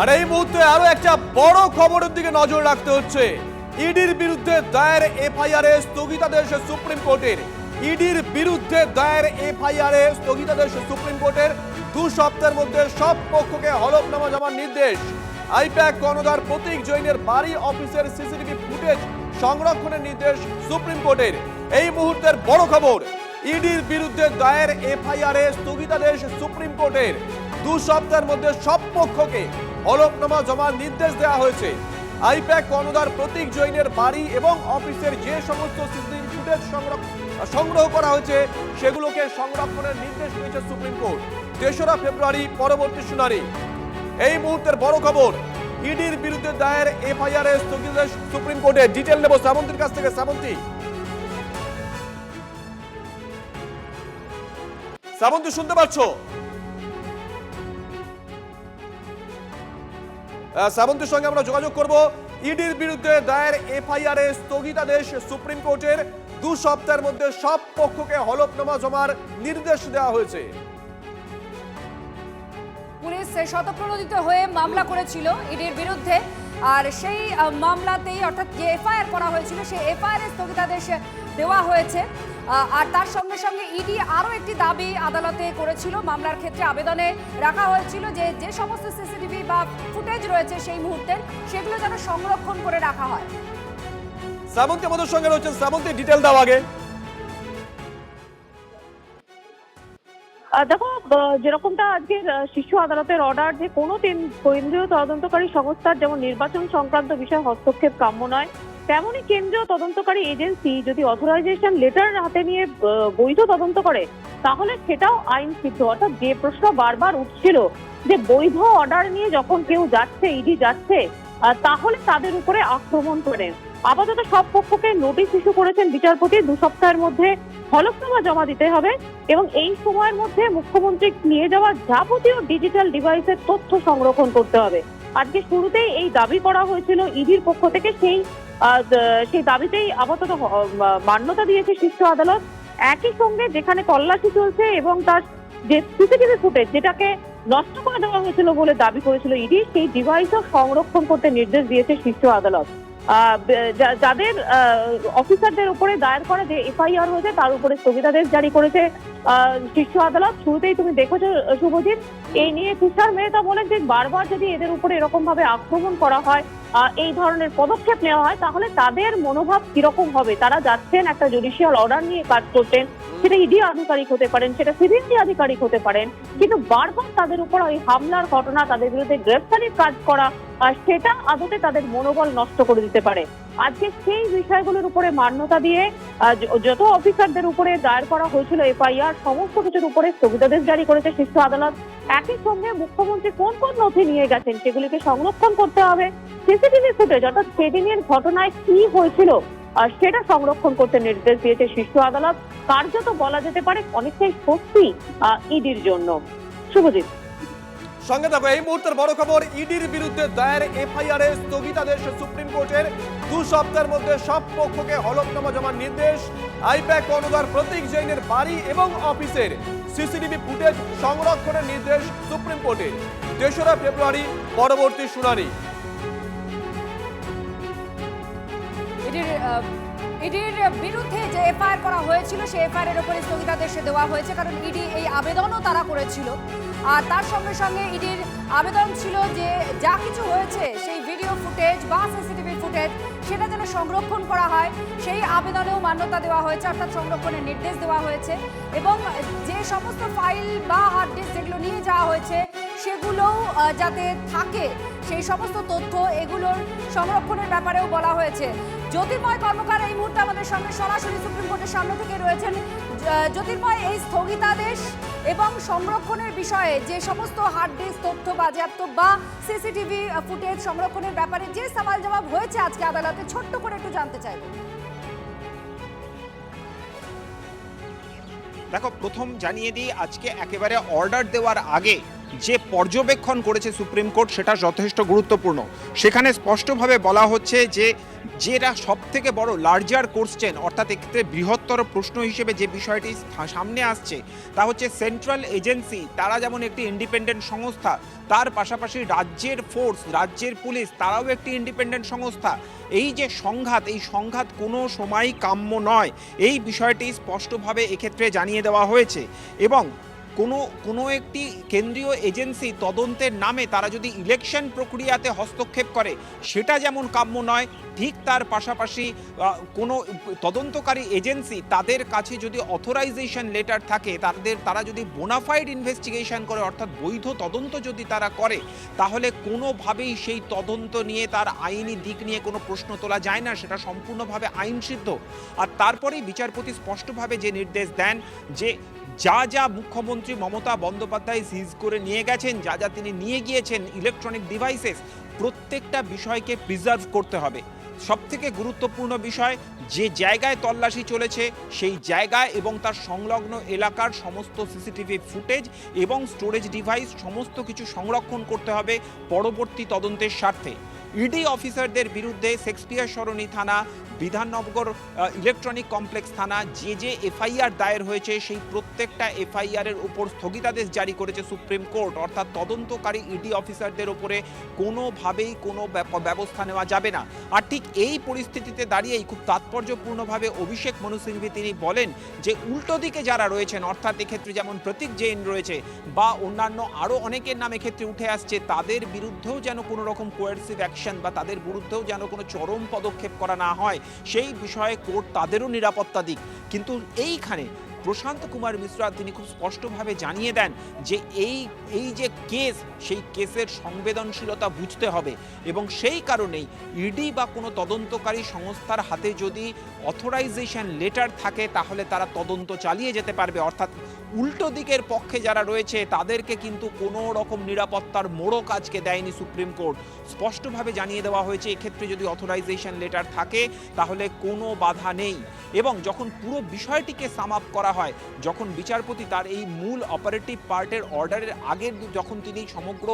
আর এই মুহূর্তে আরও একটা বড় খবরের দিকে নজর রাখতে হচ্ছে। ইডির বিরুদ্ধে দায়ের এফআইআর এ স্থগিতাদেশ সুপ্রিম কোর্টের। ইডির বিরুদ্ধে দায়ের এফআইআর এ স্থগিতাদেশ সুপ্রিম কোর্টের দু সপ্তাহের মধ্যে সব পক্ষকে হলফনামা জমার নির্দেশ। আইপ্যাক কর্ণধার প্রতীক জৈনের বাড়ি অফিসের সিসিটিভি ফুটেজ সংরক্ষণের নির্দেশ সুপ্রিম কোর্টের। এই মুহূর্তের বড় খবর, ইডির বিরুদ্ধে দায়ের এফআইআর এ স্থগিতাদেশ সুপ্রিম কোর্টের। দু সপ্তাহের মধ্যে সব পক্ষকে হলফনামা জমার নির্দেশ দেওয়া হয়েছে। আইপ্যাক কর্ণধার প্রতীক জৈনের বাড়ি এবং অফিসের যে সমস্ত সিসিটিভি ফুটেজ সংগ্রহ করা হয়েছে, সেগুলোকে সংরক্ষণের নির্দেশ দিয়েছে সুপ্রিম কোর্ট। তেসরা ফেব্রুয়ারি, পরবর্তী শুনানি। এই মুহূর্তের বড় খবর, ইডির বিরুদ্ধে দায়ের এফআইআর এর স্থগিতাদেশ সুপ্রিম কোর্টে। ডিটেল নেব শ্রাবন্তীর কাছ থেকে। শ্রাবন্তী শ্রাবন্তী শুনতে পাচ্ছ? আহ, শ্রাবন্তীর সঙ্গে আমরা যোগাযোগ করব। ইডির বিরুদ্ধে দায়ের এফআইআর এর স্থগিতাদেশ সুপ্রিম কোর্টের। দু সপ্তাহের মধ্যে সব পক্ষকে হলফনামা জমার নির্দেশ দেওয়া হয়েছে। পুলিশ শতপ্রণোদিত হয়ে মামলা করেছিল ইডির বিরুদ্ধে। আর সেই মামলাতেই অর্থাৎ যে এফআইআর করা হয়েছিল সেই এফআইআর স্থগিতাদেশ দেওয়া হয়েছে। আর তার সঙ্গে সঙ্গে ইডি আরও একটি দাবি আদালতে করেছিল। মামলার ক্ষেত্রে আবেদনে রাখা হয়েছিল যে যে সমস্ত সিসিটিভি বা ফুটেজ রয়েছে সেই মুহূর্তের সেগুলো যেন সংরক্ষণ করে রাখা হয়। শ্রাবন্তী আমাদের সঙ্গে রয়েছেন শ্রাবন্তী ডিটেল দাও আগে। দেখো যেরকমটা আজকের শীর্ষ আদালতের অর্ডার যে কোনো তিন- কেন্দ্রীয় তদন্তকারী সংস্থার যেমন নির্বাচন সংক্রান্ত বিষয়ে হস্তক্ষেপ কাম্য নয় তেমনই কেন্দ্রীয় তদন্তকারী এজেন্সি যদি অথরাইজেশন লেটার হাতে নিয়ে বৈধ তদন্ত করে, তাহলে সেটাও আইন সিদ্ধ। অর্থাৎ যে প্রশ্ন বারবার উঠছিল যে বৈধ অর্ডার নিয়ে যখন কেউ যাচ্ছে ইডি যাচ্ছে তাহলে তাদের উপরে আক্রমণ করেন। আপাতত সব পক্ষকে নোটিশ ইস্যু করেছেন বিচারপতি। দু সপ্তাহের মধ্যে হলফনামা জমা দিতে হবে এবং এই সময়ের মধ্যে মুখ্যমন্ত্রী নিয়ে যাওয়া যাবতীয় ডিজিটাল ডিভাইসের তথ্য সংরক্ষণ করতে হবে। আজকে শুরুতেই এই দাবি করা হয়েছিল ইডির পক্ষ থেকে। সেই সেই দাবিতেই আপাতত মান্যতা দিয়েছে শীর্ষ আদালত। একই সঙ্গে যেখানে তল্লাশি চলছে এবং তার যে সিসিটিভি ফুটেজ, যেটাকে নষ্ট করে দেওয়া হয়েছিল বলে দাবি করেছিল ইডি, সেই ডিভাইসও সংরক্ষণ করতে নির্দেশ দিয়েছে শীর্ষ আদালত। যাদের অফিসারদের উপরে দায়ের করা যে এফআইআর হয়েছে, তার উপরে স্থগিতাদেশ জারি করেছে শীর্ষ আদালত। শুরুতেই তুমি দেখেছ, শুভজিৎ, এই নিয়ে তুষার মেহতা বলেন যে বারবার যদি এদের উপরে এরকম ভাবে আক্রমণ করা হয় এই ধরনের পদক্ষেপ নেওয়া হয়, তাহলে তাদের মনোভাব কীরকম হবে? তারা যাচ্ছেন একটা জুডিশিয়াল অর্ডার নিয়ে কাজ করতেন সেটা ইডি আধিকারিক হতে পারেন সেটা সিবিআই আধিকারিক হতে পারেন কিন্তু বারবার তাদের উপর ওই হামলার ঘটনা তাদের বিরুদ্ধে গ্রেফতারির কাজ করা আহ, সেটা আদতে তাদের মনোবল নষ্ট করে দিতে পারে। আজকে সেই বিষয়গুলোর উপরে মান্যতা দিয়ে যত অফিসারদের উপরে দায়ের করা হয়েছিল এফআইআর সমস্ত কিছুর উপরে স্থগিতাদেশ জারি করেছে শীর্ষ আদালত। একই সঙ্গে মুখ্যমন্ত্রী কোন কোন নথি নিয়ে গেছেন সেগুলিকে সংরক্ষণ করতে হবে। সিসিটিভি ফুটেজ অর্থাৎ সেদিনের ঘটনায় কি হয়েছিল সেটা সংরক্ষণ করতে নির্দেশ দিয়েছে শীর্ষ আদালত। কার্যত বলা যেতে পারে অনেকটাই সত্যি ইডির জন্য। শুভজিৎ। সঙ্গে থাকো, এই মুহূর্তের বড় খবর, ইডির বিরুদ্ধে দায়ের এফআইআর এর স্থগিতাদেশ সুপ্রিম কোর্টের। দু সপ্তাহের মধ্যে সব পক্ষকে হলফনামা জমার নির্দেশ। আইপ্যাক কর্ণধার প্রতীক জৈনের বাড়ি এবং অফিসের সিসিটিভি ফুটেজ সংরক্ষণের নির্দেশ সুপ্রিম কোর্টের তেসরা ফেব্রুয়ারি, পরবর্তী শুনানি। আহ, ইডির বিরুদ্ধে যে এফআইআর করা হয়েছিল সেই এফআইআর এর উপরে স্থগিতাদেশ দেওয়া হয়েছে কারণ ইডি এই আবেদনও তারা করেছিল। আর তার সঙ্গে সঙ্গে ইডির আবেদন ছিল যে যা কিছু হয়েছে সেই ভিডিও ফুটেজ বা সিসিটিভি ফুটেজ সেটা যেন সংরক্ষণ করা হয়। সেই আবেদনেও মান্যতা দেওয়া হয়েছে অর্থাৎ সংরক্ষণের নির্দেশ দেওয়া হয়েছে। এবং যে সমস্ত ফাইল বা হার্ড ডিস্ক যেগুলো নিয়ে যাওয়া হয়েছে সেগুলোও যাতে থাকে সেই সমস্ত তথ্য এগুলোর সংরক্ষণের ব্যাপারেও বলা হয়েছে। জ্যোতির্ময় কর্মকার এই মুহূর্তে আমাদের সঙ্গে সরাসরি সুপ্রিম কোর্টের সামনে থেকে রয়েছেন, জ্যোতির্ময়, এই স্থগিতাদেশ এবং সংরক্ষণের বিষয়ে যে সমস্ত হার্ড ডিস্ক তথ্য বাজেয়াপ্ত বা সিসিটিভি ফুটেজ সংরক্ষণের ব্যাপারে যে সওয়াল জবাব হয়েছে আজকে আদালতে, ছোট্ট করে একটু জানতে চাইব। দেখো, প্রথম জানিয়ে দিই, আজকে একেবারে অর্ডার দেওয়ার আগে যে পর্যবেক্ষণ করেছে সুপ্রিম কোর্ট সেটা যথেষ্ট গুরুত্বপূর্ণ। সেখানে স্পষ্টভাবে বলা হচ্ছে যে, যেটা সব থেকে বড় লার্জার কোশ্চেন অর্থাৎ এক্ষেত্রে বৃহত্তর প্রশ্ন হিসেবে যে বিষয়টি সামনে আসছে, তা হচ্ছে সেন্ট্রাল এজেন্সি তারা যেমন একটি ইন্ডিপেন্ডেন্ট সংস্থা, তার পাশাপাশি রাজ্যের ফোর্স রাজ্যের পুলিশ তারাও একটি ইন্ডিপেন্ডেন্ট সংস্থা। এই যে সংঘাত, এই সংঘাত কোনো সময় কাম্য নয়। এই বিষয়টি স্পষ্টভাবে এক্ষেত্রে জানিয়ে দেওয়া হয়েছে। এবং কোনো কোনো একটি কেন্দ্রীয় এজেন্সি তদন্তের নামে তারা যদি ইলেকশন প্রক্রিয়াতে হস্তক্ষেপ করে, সেটা যেমন কাম্য নয়, ঠিক তার পাশাপাশি কোনো তদন্তকারী এজেন্সি তাদের কাছে যদি অথরাইজেশন লেটার থাকে, তাদের, তারা যদি বোনাফাইড ইনভেস্টিগেশন করে, অর্থাৎ বৈধ তদন্ত যদি তারা করে, তাহলে কোনোভাবেই সেই তদন্ত নিয়ে তার আইনি দিক নিয়ে কোনো প্রশ্ন তোলা যায় না, সেটা সম্পূর্ণভাবে আইনসিদ্ধ। আর তারপরেই বিচারপতি স্পষ্টভাবে যে নির্দেশ দেন যে যা যা মুখ্যমন্ত্রী মমতা বন্দ্যোপাধ্যায় সিজ করে নিয়ে গেছেন, যা যা তিনি নিয়ে গিয়েছেন ইলেকট্রনিক ডিভাইসেস প্রত্যেকটা বিষয়কে প্রিজার্ভ করতে হবে। সব থেকে গুরুত্বপূর্ণ বিষয়, যে জায়গায় তল্লাশি চলেছে, সেই জায়গায় এবং তার সংলগ্ন এলাকার সমস্ত সিসিটিভি ফুটেজ এবং স্টোরেজ ডিভাইস সমস্ত কিছু সংরক্ষণ করতে হবে পরবর্তী তদন্তের স্বার্থে। ইডি অফিসারদের বিরুদ্ধে শেক্সপিয়ার সরণি থানা, বিধাননগর ইলেকট্রনিক কমপ্লেক্স থানা, যে যে এফআইআর দায়ের হয়েছে, সেই প্রত্যেকটা এফআইআর এর উপর স্থগিতাদেশ জারি করেছে সুপ্রিম কোর্ট। অর্থাৎ তদন্তকারী ইডি অফিসারদের উপরে কোনোভাবেই কোনো ব্যবস্থা নেওয়া যাবে না। আর ঠিক এই পরিস্থিতিতে দাঁড়িয়েই খুব তাৎপর্যপূর্ণভাবে অভিষেক মনু সিংভি তিনি বলেন যে, উল্টো দিকে যারা রয়েছেন, অর্থাৎ এক্ষেত্রে যেমন প্রতীক জৈন রয়েছে বা অন্যান্য আরও অনেকের নাম এক্ষেত্রে উঠে আসছে, তাদের বিরুদ্ধেও যেন কোনো রকম কোয়ার্সিভ অ্যাকশন বা তাদের বিরুদ্ধেও যেন কোনো চরম পদক্ষেপ করা না হয়, সেই বিষয়ে কোর্ট তাদেরও নিরাপত্তা দিক। কিন্তু এইখানে প্রশান্ত কুমার মিশ্রা তিনি খুব স্পষ্টভাবে জানিয়ে দেন যে এই এই যে কেস, সেই কেসের সংবেদনশীলতা বুঝতে হবে এবং সেই কারণেই ইডি বা কোনো তদন্তকারী সংস্থার হাতে যদি অথরাইজেশন লেটার থাকে, তাহলে তারা তদন্ত চালিয়ে যেতে পারবে। অর্থাৎ উল্টো দিকের পক্ষে যারা রয়েছে, তাদেরকে কিন্তু কোনো রকম নিরাপত্তার মোড়ক আজকে দেয়নি সুপ্রিম কোর্ট। স্পষ্টভাবে জানিয়ে দেওয়া হয়েছে, এক্ষেত্রে যদি অথরাইজেশন লেটার থাকে, তাহলে কোনো বাধা নেই। এবং যখন পুরো বিষয়টিকে সাম আপ করা হয়। যখন বিচারপতি তার এই মূল অপারেটিভ পার্টের অর্ডারের আগের যখন তিনি সমগ্র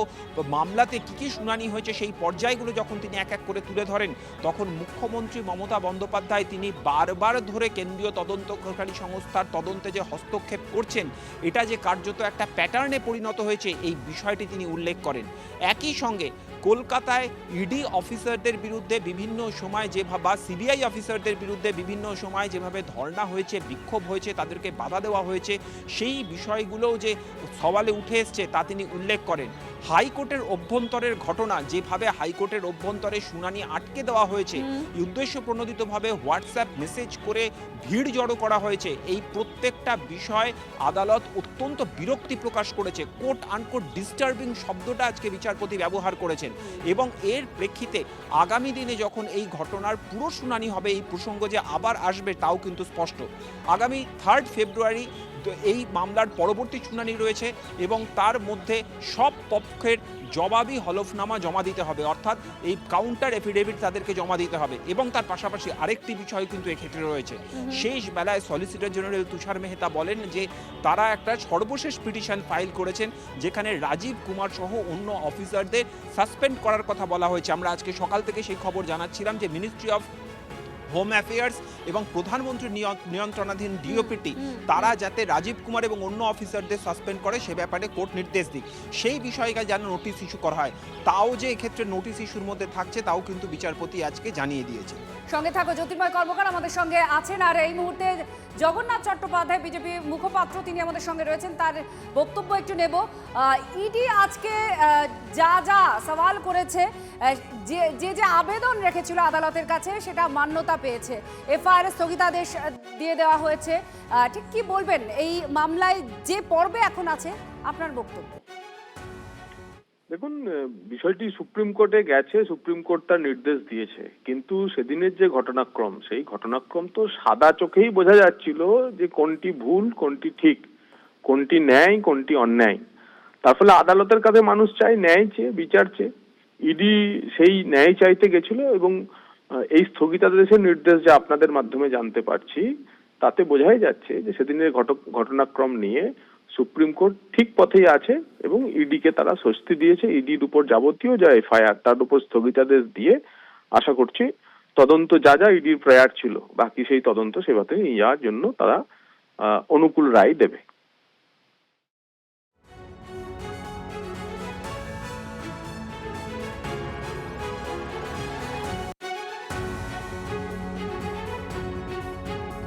মামলাতে কী কী শুনানি হয়েছে সেই পর্যায়গুলো যখন তিনি এক এক করে তুলে ধরেন, তখন মুখ্যমন্ত্রী মমতা বন্দ্যোপাধ্যায় তিনি বারবার ধরে কেন্দ্রীয় তদন্তকারী সংস্থার তদন্তে যে হস্তক্ষেপ করছেন, এটা যে কার্যত একটা প্যাটার্নে পরিণত হয়েছে, এই বিষয়টি তিনি উল্লেখ করেন। একই সঙ্গে কলকাতায় ইডি অফিসারদের বিরুদ্ধে বিভিন্ন সময় যেভাবে বা সিবিআই অফিসারদের বিরুদ্ধে বিভিন্ন সময় যেভাবে ধর্ণা হয়েছে, বিক্ষোভ হয়েছে, তাদেরকে বাধা দেওয়া হয়েছে। সেই বিষয়গুলোও যে সওয়ালে উঠে এসছে তা তিনি উল্লেখ করেন। হাইকোর্টের অভ্যন্তরের ঘটনা যেভাবে হাইকোর্টের অভ্যন্তরে শুনানি আটকে দেওয়া হয়েছে উদ্দেশ্য প্রণোদিতভাবে হোয়াটসঅ্যাপ মেসেজ করে ভিড় জড়ো করা হয়েছে। এই প্রত্যেকটা বিষয় আদালত অত্যন্ত বিরক্তি প্রকাশ করেছে। কোর্ট আনকোট ডিস্টার্বিং শব্দটা আজকে বিচারপতি ব্যবহার করেছেন এবং এর প্রেক্ষিতে আগামী দিনে যখন এই ঘটনার পুরো শুনানি হবে এই প্রসঙ্গ যে আবার আসবে তাও কিন্তু স্পষ্ট। আগামী থার্ড ফেব্রুয়ারি এই মামলার পরবর্তী শুনানি রয়েছে এবং তার মধ্যে সব পক্ষের জবাবি হলফনামা জমা দিতে হবে। অর্থাৎ এই কাউন্টার এফিডেভিট তাদেরকে জমা দিতে হবে এবং তার পাশাপাশি আরেকটি বিষয় কিন্তু এক্ষেত্রে রয়েছে। শেষ বেলায় সলিসিটর জেনারেল তুষার মেহতা বলেন যে তারা একটা সর্বশেষ পিটিশন ফাইল করেছেন যেখানে রাজীব কুমার সহ অন্য অফিসারদের সাসপেন্ড করার কথা বলা হয়েছে। আমরা আজকে সকাল থেকে সেই খবর জানাচ্ছিলাম যে মিনিস্ট্রি অফ হোম অ্যাফেয়ার্স এবং প্রধানমন্ত্রীর নিয়ন- নিয়ন্ত্রণাধীন ডিওপিটি তারা যাতে রাজীব কুমার এবং অন্য অফিসারদের সাসপেন্ড করে সে ব্যাপারে কোর্ট নির্দেশ দিক। সেই বিষয়কে যেন নোটিশ ইস্যু করা হয়। তাও যে এক্ষেত্রে নোটিশ ইস্যুর মধ্যে থাকছে তাও কিন্তু বিচারপতি আজকে জানিয়ে দিয়েছে। সঙ্গে থাকো জ্যোতির্ময় কর্মকার আমাদের সঙ্গে আছেন। আর এই মুহূর্তে জগন্নাথ চট্টোপাধ্যায়, বিজেপি মুখপাত্র তিনি আমাদের সঙ্গে রয়েছেন, তার বক্তব্য একটু নেব। ইডি আজকে যা যা সওয়াল করেছে যে যে যে আবেদন রেখেছিল আদালতের কাছে, সেটা মান্যতা পেয়েছে। এফআইআর স্থগিতাদেশ দিয়ে দেওয়া হয়েছে। ঠিক কি বলবেন? এই মামলায় যে পর্বে এখন আছে, আপনার বক্তব্য? দেখুন বিষয়টি সুপ্রিম কোর্টে গেছে, সুপ্রিম কোর্ট তার নির্দেশ দিয়েছে। কিন্তু সেদিনের যে ঘটনাক্রম, সেই ঘটনাক্রম তো সাদা চোখেই বোঝা যাচ্ছিল যে কোনটি ভুল, কোনটি ঠিক, কোনটি ন্যায়, কোনটি অন্যায়। তার ফলে আদালতের কাছে মানুষ চায় ন্যায় চেয়ে, বিচার চেয়ে। ইডি সেই ন্যায় চাইতে গেছিল এবং এই স্থগিতাদেশের নির্দেশ যে আপনাদের মাধ্যমে জানতে পারছি, তাতে বোঝাই যাচ্ছে যে সেদিনের ঘটনাক্রম নিয়ে সুপ্রিম কোর্ট ঠিক পথেই আছে এবং ইডিকে তারা স্বস্তি দিয়েছে। ইডির উপর যাবতীয় যা এফআইআর, তার উপর স্থগিতাদেশ দিয়ে আশা করছি তদন্ত যা যা ইডির প্রায়ার ছিল, বাকি সেই তদন্ত সেভাবে ইয়ার জন্য তারা অনুকূল রায় দেবে।